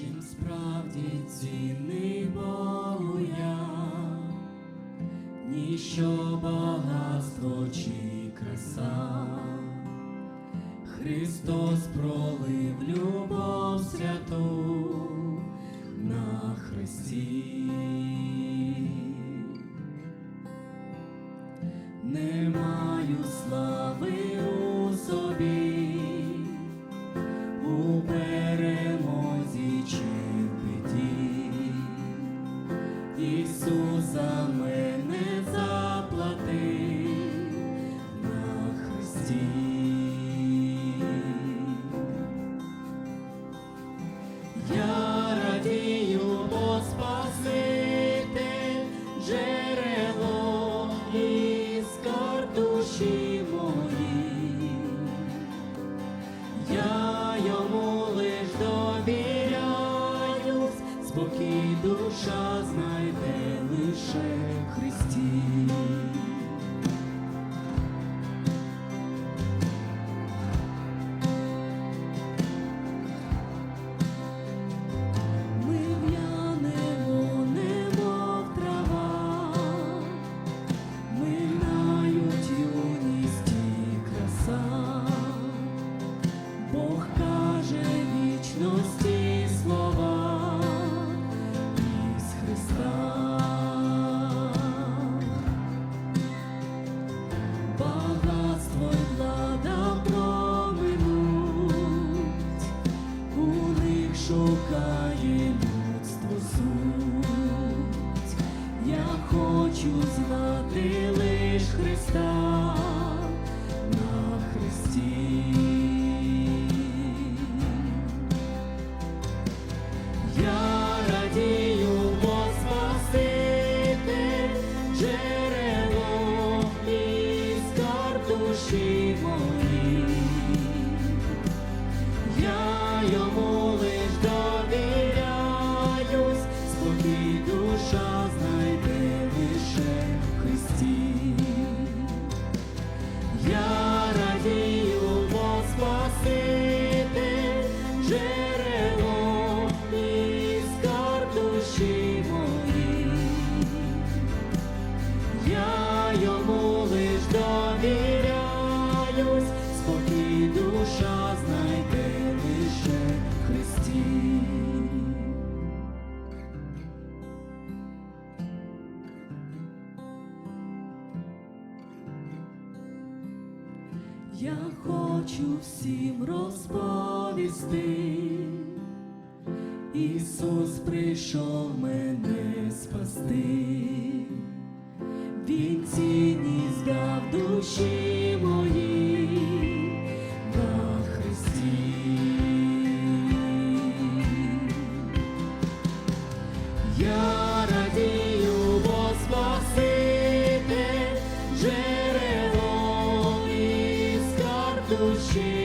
чим справді цінний Богу я, ніщо багатство чи краса, Христос пролив любов святу. Иисуса мы. спокій душа знайде лише в Христі. хочу знати лиш Христа на Христі. Я радію бо спасити джерело і скарб душі. Я хочу всім розповісти, Ісус прийшов мене спасти, Він цінність дав душі. do Senhor.